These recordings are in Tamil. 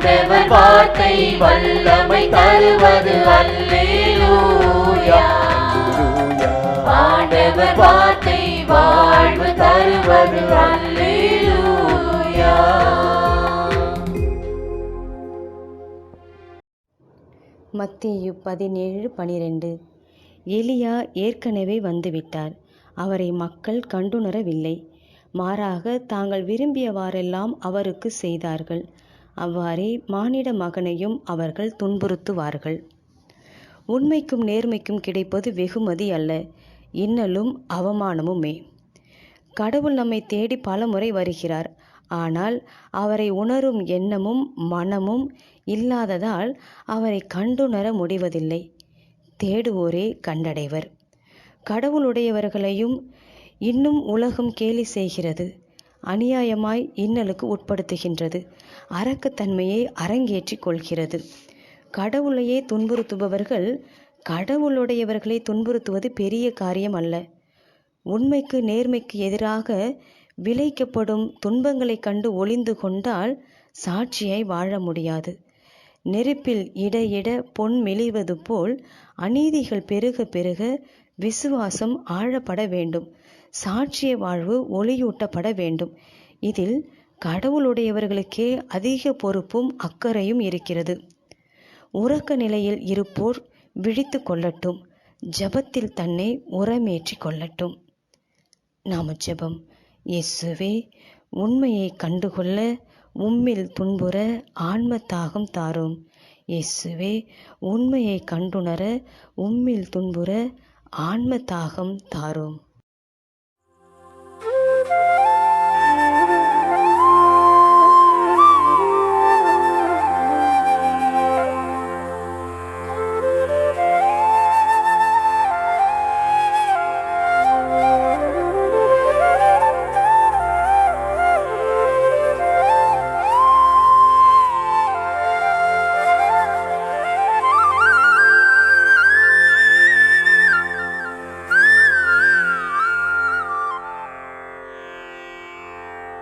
ஆண்டவர் வார்த்தை வல்லமை தருவது. அல்லேலூயா. ஆண்டவர் வார்த்தை வாழ்வு தருவது. அல்லேலூயா. மத்தியு பதினேழு பனிரெண்டு. எலியா ஏற்கனவே வந்துவிட்டார். அவரை மக்கள் கண்டுணரவில்லை. மாறாக தாங்கள் விரும்பியவாறெல்லாம் அவருக்கு செய்தார்கள். அவ்வாறே மானிட மகனையும் அவர்கள் துன்புறுத்துவார்கள். உண்மைக்கும் நேர்மைக்கும் கிடைப்பது வெகுமதி அல்ல இன்னலும் அவமானமுமே. கடவுள் நம்மை தேடி பலமுறை வருகிறார். ஆனால் அவரை உணரும் எண்ணமும் மனமும் இல்லாததால் அவரை கண்டுணர முடிவதில்லை. தேடுவோரே கண்டடைவர். கடவுளுடையவர்களையும் இன்னும் உலகம் கேலி செய்கிறது. அநியாயமாய் இன்னலுக்கு உட்படுத்துகின்றது. அரக்கத்தன்மையை அரங்கேற்றி கொள்கிறது. கடவுளையே துன்புறுத்துபவர்கள் கடவுளுடையவர்களை துன்புறுத்துவது பெரிய காரியம் அல்ல உண்மைக்கு நேர்மைக்கு எதிராக விளைக்கப்படும் துன்பங்களை கண்டு ஒளிந்து கொண்டால் சாட்சியை வாழ முடியாது. நெருப்பில் இடையிட பொன் மெலிவது போல் அநீதிகள் பெருக பெருக விசுவாசம் ஆழப்பட வேண்டும். சாட்சிய வாழ்வு ஒளியூட்டப்பட வேண்டும். இதில் கடவுளுடையவர்களுக்கே அதிக பொறுப்பும் அக்கறையும் இருக்கிறது. உறக்க நிலையில் இருப்போர் விழித்து கொள்ளட்டும். ஜபத்தில் தன்னை உரமேற்றி கொள்ளட்டும். நாம ஜெபம். இயேசுவே உண்மையை கண்டுகொள்ள உம்மில் துன்புற ஆன்ம தாகம் தாரும். இயேசுவே உண்மையை கண்டுணர உம்மில் துன்புற ஆன்ம தாகம் தாரும்.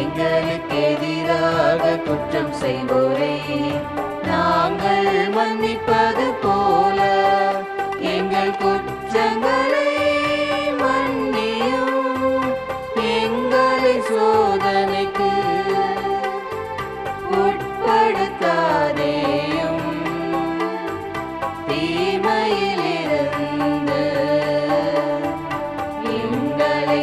எங்களுக்கு எதிராக குற்றம் செய்வோரே. நாங்கள் மன்னிப்பது போல எங்கள் குற்றங்களை மன்னியும். எங்களை சோதனைக்கு உட்படுத்தாதேயும். தீமையிலிருந்து எங்களை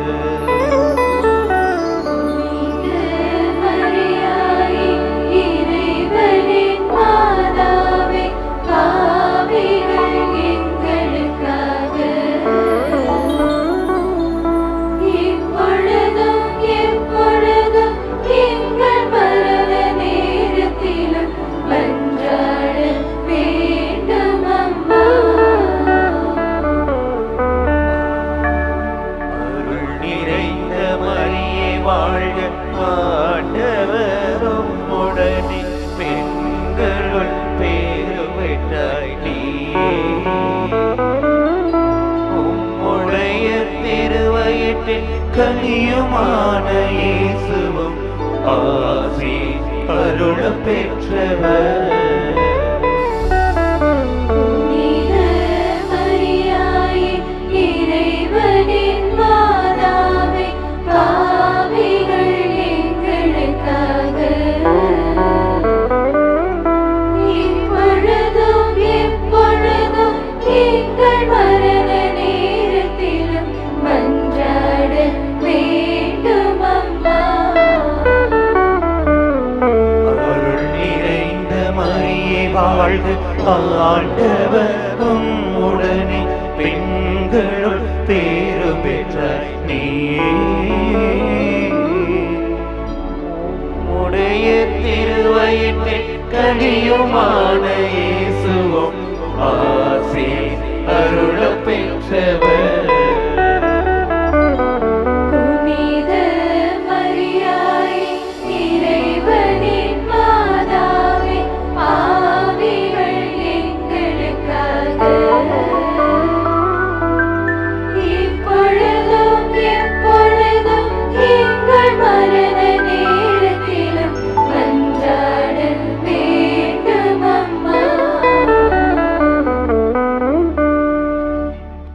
ஆசி அருள பெற்றவர் வாழ்க ஆண்டவரும் உடனே பெண்களுள் பேரு பெற்ற நீயே. உடைய திருவயிற்றில் கனியுமானையே.